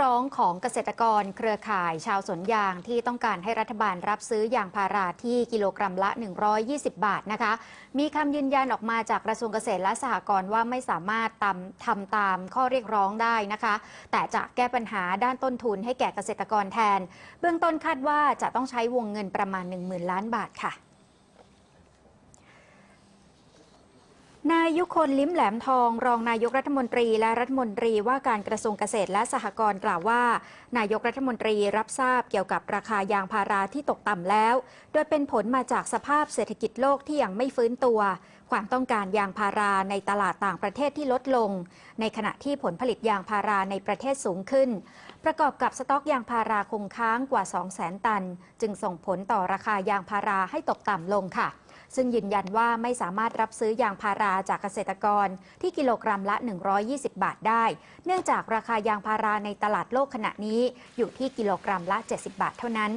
ร้องของเกษตรกรเครือข่ายชาวสวนยางที่ต้องการให้รัฐบาลรับซื้อยางพาราที่กิโลกรัมละ 120 บาทนะคะ มีคำยืนยันออกมาจากกระทรวงเกษตรและสหกรณ์ว่าไม่สามารถทำทำตามข้อเรียกร้องได้นะคะ แต่จะแก้ปัญหาด้านต้นทุนให้แก่เกษตรกรแทน เบื้องต้นคาดว่าจะต้องใช้วงเงินประมาณ 10,000 ล้านบาทค่ะายยุคนลิ้มแหลมทอง รองนายกรัฐมนตรีและรัฐมนตรีว่าการกระทรวงเกษตรและสหกรณ์กล่าวว่า นายกรัฐมนตรีรับทราบเกี่ยวกับราคายางพาราที่ตกต่ำแล้ว โดยเป็นผลมาจากสภาพเศรษฐกิจโลกที่ยังไม่ฟื้นตัว ความต้องการยางพาราในตลาดต่างประเทศที่ลดลง ในขณะที่ผลผลิตยางพาราในประเทศสูงขึ้น ประกอบกับสต็อกยางพาราคงค้างกว่า 200,000 ตัน จึงส่งผลต่อราคายางพาราให้ตกต่ำลงค่ะ ซึ่งยืนยันว่าไม่สามารถรับซื้อยางพาราจากเกษตรกรที่กิโลกรัมละ 120 บาทได้ เนื่องจากราคายางพาราในตลาดโลกขณะนี้อยู่ที่กิโลกรัมละ 70 บาทเท่านั้น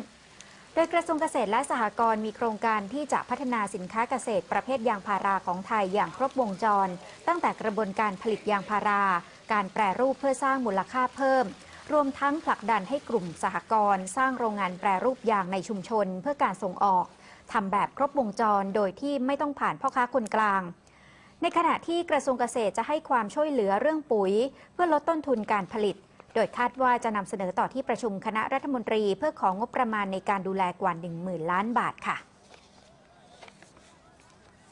โดยกระทรวงเกษตรและสหกรณ์มีโครงการที่จะพัฒนาสินค้าเกษตรประเภทยางพาราของไทยอย่างครบวงจร ตั้งแต่กระบวนการผลิตยางพารา การแปรรูปเพื่อสร้างมูลค่าเพิ่ม รวมทั้งผลักดันให้กลุ่มสหกรณ์สร้างโรงงานแปรรูปยางในชุมชน เพื่อการส่งออกทำแบบครบวงจรโดยที่ไม่ต้องผ่านพ่อค้าคนกลาง ในขณะที่กระทรวงเกษตรจะให้ความช่วยเหลือเรื่องปุ๋ย เพื่อลดต้นทุนการผลิต โดยคาดว่าจะนำเสนอต่อที่ประชุมคณะรัฐมนตรี เพื่อของงบประมาณในการดูแลกว่า 10,000 ล้านบาทค่ะ